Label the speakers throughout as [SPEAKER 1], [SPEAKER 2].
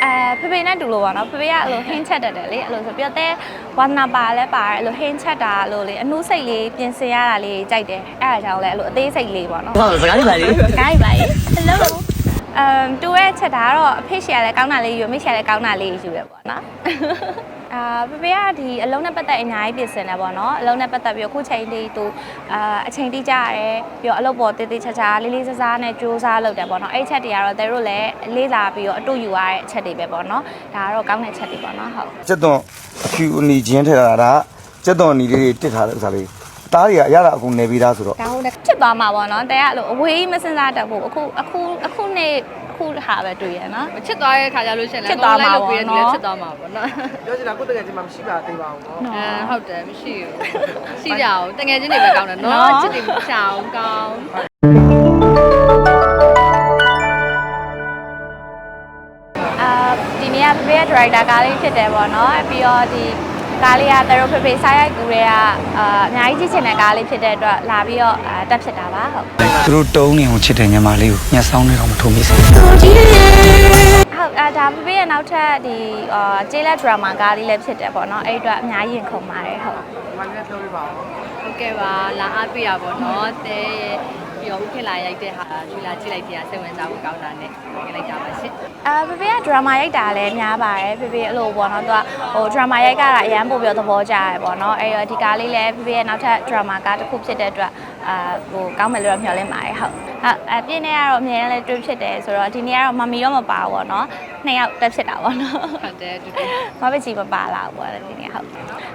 [SPEAKER 1] အဲဖေဖေနဲ့တူလို့ပါနော်ဖေဖေကအဲ့လိုဟင်းချက်တတ်တယ်လေအဲ့လိုဆိုပြတဲ့ဝါနာပါလဲပါတယ်အဲ့လိုဟင်းချက်တာလို့လေအနှုတ်စိတ်လေးပြင်ဆင်ရတာလေးကြိုက်တယ်အဲ့ဒါကြောင့်လဲအဲ့လိုအသေးစိတ်လေးပေါ့နော်
[SPEAKER 2] ဟုတ်စကားလေးပါလေ
[SPEAKER 1] ကိုင်းပါလေ hello အမ်တူရဲ့ချက်တာကတော့အဖေရှာလဲကောင်းတာလေးယူမိရှာလဲကောင်းတာလေးယူရပေါ့နော် အာဖေဖေကဒီအလုံးနဲ့ပတ်သက်အများကြီးပြင်ဆင်တယ်ပေါ့နော်အလုံးနဲ့ပတ်သက်ပြီးတော့ခုချိန်လေးသူအာအချိန်တိကျရဲပြီးတော့အလုပ်ပေါ်တေးသေးချာချာလေးလေးစားစားနဲ့ကြိုးစားလုပ်တယ်ပေါ့နော်အဲ့ချက်တွေကတော့တဲတို့လည်းလေးလာပြီးတော့အတူယူရတဲ့အချက်တွေပဲပေါ့နော်ဒါကတော့ကောင်းတဲ့ချက်တွေပေါ့နော်ဟုတ်
[SPEAKER 3] ကျက်သွန်အဖြူအနီချင်းထည့်ထားတာဒါကကျက်သွန်အနီလေးတွေတစ်ထားတဲ့ဥစ္စာလေးတားတွေကအရတာအခုနေပြီးသားဆိုတော့
[SPEAKER 1] ဒါဟုတ်တယ်ဖြစ်သွားမှာပေါ့နော်တဲကအဲ့လိုအဝေးမစင်စားတတ်ဘူးအခုအခုအခုနေ့အ ခုဟာပဲတွေ့ရနော်
[SPEAKER 4] ချစ်သွားတဲ့ခါကြလို့ရှရင်လဲချ
[SPEAKER 1] စ်သွားမှာ
[SPEAKER 4] ပေါ့နော်
[SPEAKER 1] ဒီ
[SPEAKER 4] လ
[SPEAKER 1] ည်း
[SPEAKER 4] ချစ်သွားမှာပေါ့နော်
[SPEAKER 5] ပြောချင်တာကိုယ့်တကယ်ချင်းမှမရှိပါသေးပါဘူးနော်
[SPEAKER 4] အဲဟုတ်တယ်မရှိဘူးရှိကြအောင်တကယ်ချင်းတွေပဲကောင်းတယ်နော်နော် ချစ်တယ်မချအောင်ကောင်း
[SPEAKER 1] အာဒီနေ့ကဖေဖေရဲ့ director ကားလေးဖြစ်တယ်ပေါ့နော်ပြီးတော့ဒီ ကားလေးကတရိုဖေဖေစားရိုက်ကူတွေကအာအများကြီးကြည့်ချင်တဲ့ကားလေးဖြစ်တဲ့အတွက်လာပြီးတော့အာတက်ဖြစ်တာပါဟုတ်
[SPEAKER 6] သူတို့တုံးနေအောင်ချစ်တဲ့ညီမလေးကိုညှက်ဆောင်နေတော့မထုံမိစေ
[SPEAKER 1] ဟုတ်အာဒါဖေဖေရဲ့နောက်ထပ်ဒီအာကျေးလက် drama ကားလေးလည်းဖြစ်တယ်ပေါ့နော်အဲ့ဒီအတွက်အများကြီးရင်ခုန်ပါတယ်ဟုတ်
[SPEAKER 5] ဒီမှာလည်းပြောပြပါဦး
[SPEAKER 4] ဟုတ်ကဲ့ပါလာအားပေးတာပေါ့နော်တဲရဲ့ ပြီးတော့ခင်လာရိုက်တဲ့ဟာချူလာကြည့်လိုက်တဲ့စိတ်ဝင်စားဖို့ကောင်းတာနဲ့ကြည့်လိုက်တာပါရှင့်
[SPEAKER 1] အာဖေဖေက drama ရိုက်တာလည်းများပါတယ်ဖေဖေအဲ့လိုပေါ့နော်သူကဟို drama ရိုက်ကြတာအရန်ပို့ပြီးတော့သဘောကျရပေါ့နော်အဲ့တော့ဒီကားလေးလည်းဖေဖေရဲ့နောက်ထပ် drama ကားတစ်ခုဖြစ်တဲ့အတွက်အာဟိုကောင်းမယ်လို့တော့မျှော်လင့်ပါတယ်ဟုတ်ဟုတ်အပြည့်နဲ့ကတော့အများကြီးလည်းတွေ့ဖြစ်တယ်ဆိုတော့ဒီနေ့ကတော့မမီတော့မပါဘူးပေါ့နော်နှစ်ယောက်တက်ဖြစ်တာပေါ့နော်
[SPEAKER 4] ဟုတ်တယ်တူတူ
[SPEAKER 1] မပကြီးမပါလာဘူးပေါ့ဒီနေ့ဟုတ်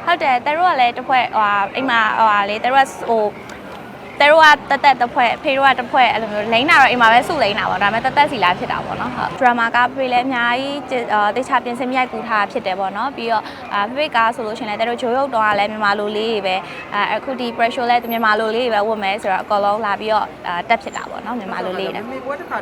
[SPEAKER 1] ဟုတ်တယ်တတို့ကလည်းတစ်ဖွဲ့ဟိုဟာအိမ်မှာဟိုဟာလေတတို့ကဟို တတို့ကတက်တက်တစ်ဖွဲ့ဖေတို့ကတစ်ဖွဲ့အဲ့လိုမျိုးလိမ့်တာတော့အိမ်မှာပဲစုလိမ့်တာပေါ့ဒါပေမဲ့တက်တက်စီလာဖြစ်တာပေါ့နော်ဟုတ်ဒရမာကဖေလည်းအများကြီးတေချာပြင်ဆင်မြိုက်ကူထားဖြစ်တယ်ပေါ့နော်ပြီးတော့အာဖေဖေကားဆိုလို့ရှိရင်လည်းတတို့ဂျိုးရုပ်တော့လည်းမြန်မာလိုလေးတွေပဲအာအခုဒီ pressure လည်းမြန်မာလိုလေးတွေပဲဝတ်မယ်ဆိုတော့အကောလုံးလာပြီးတော့အာတက်ဖြစ်တာပေါ့နော်မြန်မာလိုလေးနဲ့
[SPEAKER 5] မိပွဲတစ်ခါ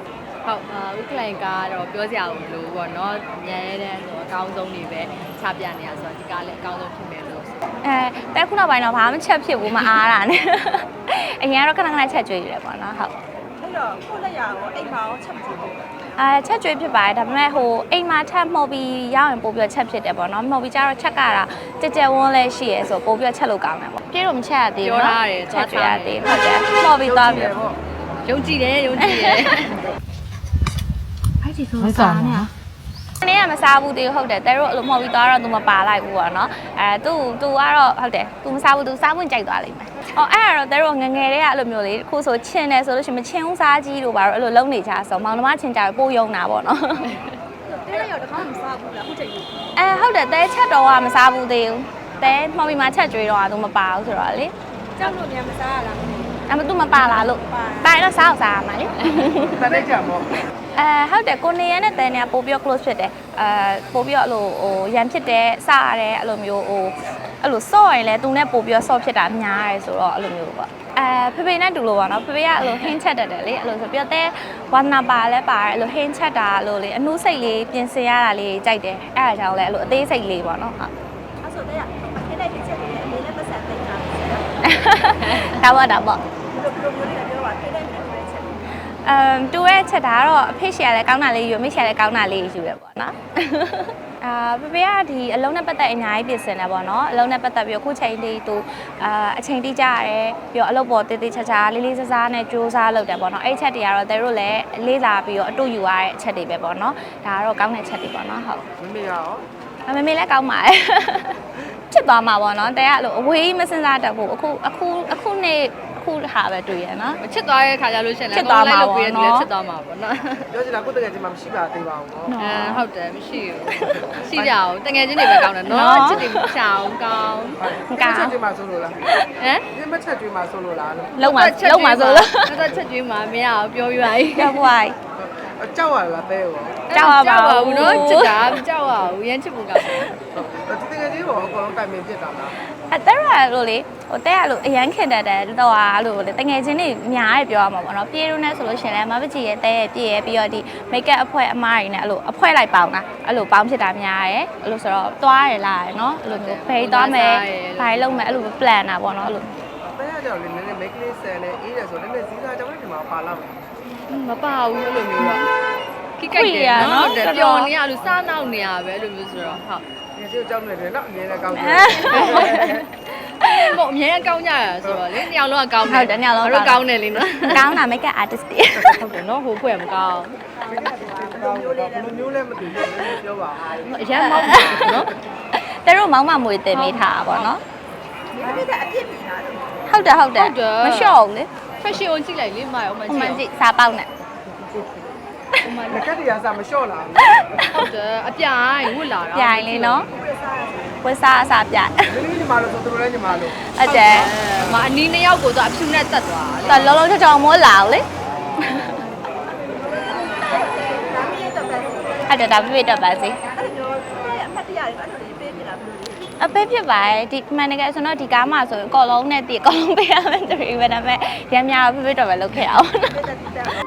[SPEAKER 4] ဟုတ်အာဥက္ကလိုင်ကတော့ပြောစရာမလိုဘူးပေါ့နော်ညံရဲတဲ့ဆိုအကောင်းဆုံးတွေပဲချပြနေရဆိုတော့ဒီကားလည်းအကောင်းဆုံးဖြစ်မယ် လို့ဆို
[SPEAKER 1] အဲតែခုနောက်ပိုင်းတော့ဘာမှချက်ဖြစ်ဘူးမအားတာနဲ့အရင်ကတော့ခဏခဏချက်ကြွေးရတယ်ပေါ့နော်ဟုတ်
[SPEAKER 5] အဲ့တော့ကိုလက်ရရောအိမ်မှာရောချက်မကြည့်ဘူး
[SPEAKER 1] အဲချက်ကြွေးဖြစ်ပါတယ်ဒါပေမဲ့ဟိုအိမ်မှာထပ်မှုတ်ပြီးရအောင်ပို့ပြီးချက်ဖြစ်တယ်ပေါ့နော်မှုတ်ပြီးကြတော့ချက်ကတာကြက်ကြက်ဝန်းလဲရှိရဲဆိုပို့ပြီးချက်လို့ကောင်းတယ်ပေါ့ပြေတော့မချက်ရသေးဘူးနော်ချက်ကြွေးရသေးဟုတ်တယ်မှုတ်ပြီးသွားပြီ
[SPEAKER 5] ပေါ့
[SPEAKER 4] ယုံကြည်တယ်ယုံကြည်တယ်
[SPEAKER 1] အဲ့ဒီဆိုစားနေ။ ။နေ့ကမစားဘူးသူဟုတ်တယ်တဲတို့အဲ့လိုမဟုတ်ပြီးသွားတော့သူမပါလိုက်ဘူးပေါ့နော်။အဲသူသူကတော့ဟုတ်တယ်သူမစားဘူးသူစားဖို့ကြိုက်သွားလိမ့်မယ်။အော်အဲ့ဒါတော့တဲတို့ငငယ်တွေကအဲ့လိုမျိုးလေခုဆိုချင်တယ်ဆိုလို့ရှိရင်မချင်ဘူးစားကြီးတို့ပါတော့အဲ့လိုလုံးနေကြဆိုမောင်နှမချင်ကြပို့ယုံတာပေါ့နော်။တဲရောတခါမစားဘူးလားအခုချိန်ကြီး။အဲဟုတ်တယ်တဲချက်တော့ကမစားဘူးသေးဘူး။တဲမှော်ပြီးမှချက်ကြွေးတော့ကသူမပါဘူးဆိုတော့လေ။ကြောက်လို့များမစားရလား မသိဘူး။အဲ့မ तू မပါလာလို့ပါရင်တော့စားအောင်စားရမှာလေ။
[SPEAKER 5] တနေ့ကြပေါ့
[SPEAKER 1] အဲဟုတ်တယ်ကိုနေရနဲ့တဲနေကပို့ပြီးတော့ close ဖြစ်တယ်အဲပို့ပြီးတော့အဲ့လိုဟိုရန်ဖြစ်တယ်စရတယ်အဲ့လိုမျိုးဟိုအဲ့လိုဆော့ရင်လည်းသူနဲ့ပို့ပြီးတော့ဆော့ဖြစ်တာများတယ်ဆိုတော့အဲ့လိုမျိုးပေါ့အဲဖေဖေနဲ့တူလို့ပါနော်ဖေဖေကအဲ့လိုဟင်းချက်တတ်တယ်လေအဲ့လိုဆိုပြီးတော့တဲဝါနာပါလဲပါတယ်အဲ့လိုဟင်းချက်တာအဲ့လိုလေအနှုတ်စိတ်လေးပြင်ဆင်ရတာလေးကြိုက်တယ်အဲ့ဒါကြောင့်လဲအဲ့လိုအသေးစိတ်လေးပေါ့နော်ဟုတ်အဲ့ဆိုတဲကခင်းတဲ့ဖြစ်ချက်လေးအလေးနဲ့ပတ်စံသိတာ ဒါပေါ့ဒါပေါ့အမ်တူရဲ့ချက်တာကတော့အဖေရှာလဲကောင်းတာလေးယူမိရှာလဲကောင်းတာလေးယူရပေါ့နော်အာဖေဖေကဒီအလုံးနဲ့ပတ်သက်အများကြီးပြင်ဆင်တယ်ပေါ့နော်အလုံးနဲ့ပတ်သက်ပြီးတော့ခုချိန်လေးသူအာအချိန်တိကျရဲပြီးတော့အလုပ်ပေါ်တေးသေးချာချာလေးလေးစားစားနဲ့ကြိုးစားလုပ်တယ်ပေါ့နော်အဲ့ချက်တွေကတော့တဲတို့လည်းလေးလာပြီးတော့အတူယူရတဲ့အချက်တွေပဲပေါ့နော်ဒါကတော့ကောင်းတဲ့ချက်တွေပေါ့နော်ဟုတ်
[SPEAKER 5] မမေရော
[SPEAKER 1] အမမေလည်းကောင်းပါတယ် ဖြစ်သွားမှာပေါ့နော်တဲကအဲ့လိုအဝေးမစင်စားတတ်ဘူးအခုအခုအခုနေ့အခုဟာပဲတွေ့ရနော်
[SPEAKER 4] ချစ်သွားတဲ့ခါကျလို့ရှိရင်
[SPEAKER 1] ချ
[SPEAKER 4] လည်း
[SPEAKER 1] စ်သွားမှာ
[SPEAKER 4] လုပ်
[SPEAKER 1] ပေါ့
[SPEAKER 4] ပြီးရတဲ့
[SPEAKER 1] နော်
[SPEAKER 4] ချစ်သွားမှာပေါ့နော်
[SPEAKER 5] ပြောချင်တာကိုယ်တကယ်ချင်းမှမရှိပါသေးပါဘူးเนาะ
[SPEAKER 4] အဲဟုတ်တယ်မရှိဘူးရှိကြအောင်တကယ်ချင်းတွေပဲကောင်းတယ်နော်ချစ်တွေမချအောင်ကောင်း
[SPEAKER 5] ချက်ကျွေးမှဆိုလို့လား
[SPEAKER 4] ဟမ်
[SPEAKER 5] ဒီမချက်ကျွေးမှဆိုလို့လားလို့
[SPEAKER 1] လုံးမှာလုံးမှာဆိုလို့
[SPEAKER 4] တော့ချက်ကျွေးမှာမရအောင်ပြောပြပါ යි
[SPEAKER 1] ကြောက် ပွား
[SPEAKER 5] ကြောက်ရလားတဲရော
[SPEAKER 1] ကြောက်ရပါဘူး
[SPEAKER 4] နော်ချစ်တာမကြောက်ရဘူးရမ်းချစ်ဖို့ကောင်းတယ်
[SPEAKER 5] ဒီတကယ်ချင်းရောအကုန်လုံးတိုင်ပင်ဖြစ်တာလား
[SPEAKER 1] အဲတဲရလို့လေဟိုတဲရလို့အရန်ခင်တတ်တယ်တော့ဟာလို့လေတငယ်ချင်းတွေများရပြောရမှာပေါ့နော်ပြေရုံးနဲ့ဆိုလို့ရှင်လဲမပကြီးရဲ့တဲရဲ့ပြည့်ရဲ့ပြီးတော့ဒီမိတ်ကပ်အဖွဲအမားတွေနဲ့အဲ့လိုအဖွဲလိုက်ပေါင်းတာအဲ့လိုပေါင်းဖြစ်တာများရဲအဲ့လိုဆိုတော့သွားရလားနော်အဲ့လိုမျိုးဖေးသွားမယ်ဘာလုံးမယ်အဲ့လို plan တာပေါ့နော်အဲ့လို
[SPEAKER 5] တဲရကြောင်လေနည်းနည်း make လေးဆန်နေအေးတယ်ဆိုနည်းနည်းစီးစားကြောင်လေးဒီမှာပါလာမယ်
[SPEAKER 4] မပါဘူးလို့မျိုးတော့ခိကိုက်တယ်နော်ဟုတ်တယ်ပျော်နေရလို့စားနောက်နေရပဲအဲ့လိုမျိုးဆိုတော့ဟုတ်
[SPEAKER 5] ငယ်ချင်းကြောင်းနေတယ်နော်အမြဲတမ်းကောင်းတယ်
[SPEAKER 4] ပေါ့အများကြီးကောင်းကြရဆိုတော့လေညောင်လုံးကကောင်း
[SPEAKER 1] ဟုတ်တယ်ညောင်လုံး
[SPEAKER 4] တို့ကောင်းတယ်လေနော်
[SPEAKER 1] ကောင်းတာ make up artist တွေ
[SPEAKER 4] ဟုတ်တယ်နော်ဟိုဖွဲ့မကောင်း
[SPEAKER 5] ကောင်းတော့ဘယ်လိုမျိုးလဲမသိဘူးပြောပါဦး
[SPEAKER 4] အရန်မောက်ပါနော်
[SPEAKER 1] တဲတို့မောင်းမမွေတင်မိထားတာပေါ့နော်ဟုတ်တယ်ဟုတ်တယ်မလျှော့ဘူးလေ
[SPEAKER 4] fashion ကိုကြည့်လိုက်လေမရအောင်မ
[SPEAKER 1] ဟို
[SPEAKER 4] ကြ
[SPEAKER 1] မှ
[SPEAKER 4] ည့်
[SPEAKER 1] ကြည့်စားပေါက်နဲ့
[SPEAKER 5] ငကက်တရားစားမလျှော့လာဘူး
[SPEAKER 4] ဟုတ်တယ်အပြိုင်ဝတ်လာတာ
[SPEAKER 1] ပြိုင်လေးနော်ဝက်စားအစားပြိုင်
[SPEAKER 5] မင်းကြီးညီမလို့ဆိုသူတို့လည်းညီမလို့
[SPEAKER 1] အကျဲ
[SPEAKER 4] အဲမအနီးနှစ်ယောက်ကိုတော့အဖြူနဲ့တက်သွားလေ
[SPEAKER 1] တော်လုံးလုံးချောချောမိုးလာအောင်လေအဲ့ဒါဒါပြည့်တော့ပါစေအ ပေးဖြစ်ပါရဲ့ဒီမှန်တကယ်ဆိုတော့ဒီကားမှာဆိုရင်အကောလုံးနဲ့တည်အကောလုံးပေးရမယ်တူရီပဲဒါပေမဲ့ရမ်းများတော့ပြည့်တော့ပဲလုပ်ခဲ့အောင်